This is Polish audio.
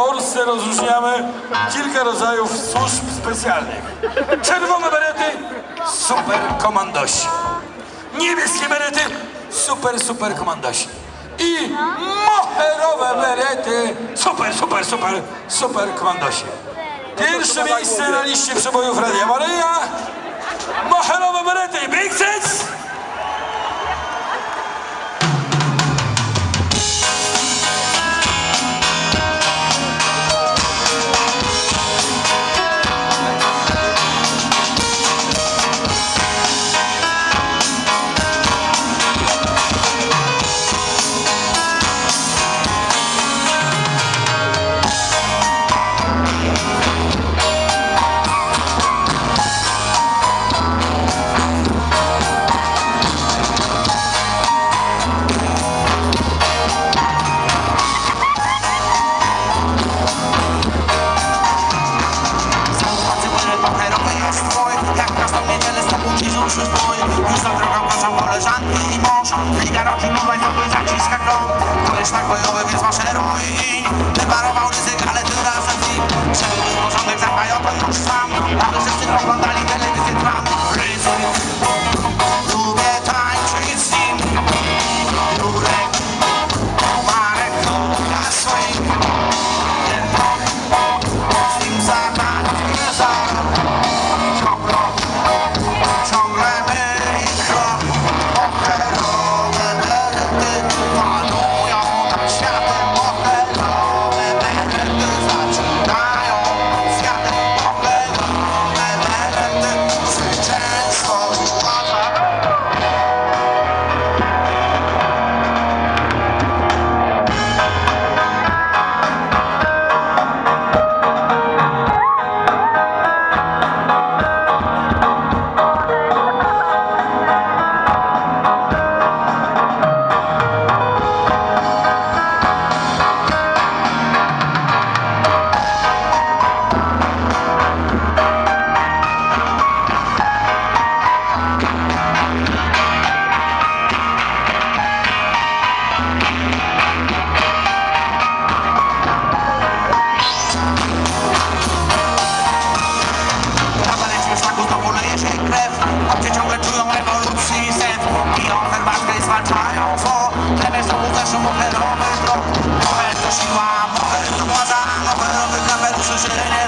Polsce rozróżniamy kilka rodzajów służb specjalnych. Czerwone berety, super komandosi. Niebieskie berety, super, super komandosi. I moherowe berety, super, super, super, super komandosi. Pierwsze miejsce na liście przebojów Radia Maryja. Moherowe berety, Big Six. Za wracam koleżanki i mąż. Liga roki i to zaciska krąg Koleżak bojowy, więc maszeruj Wyparował ryzyk, ale tym razem film Przebył porządek, zapajał to już sam. Aby wszyscy oglądali telewizję Serena.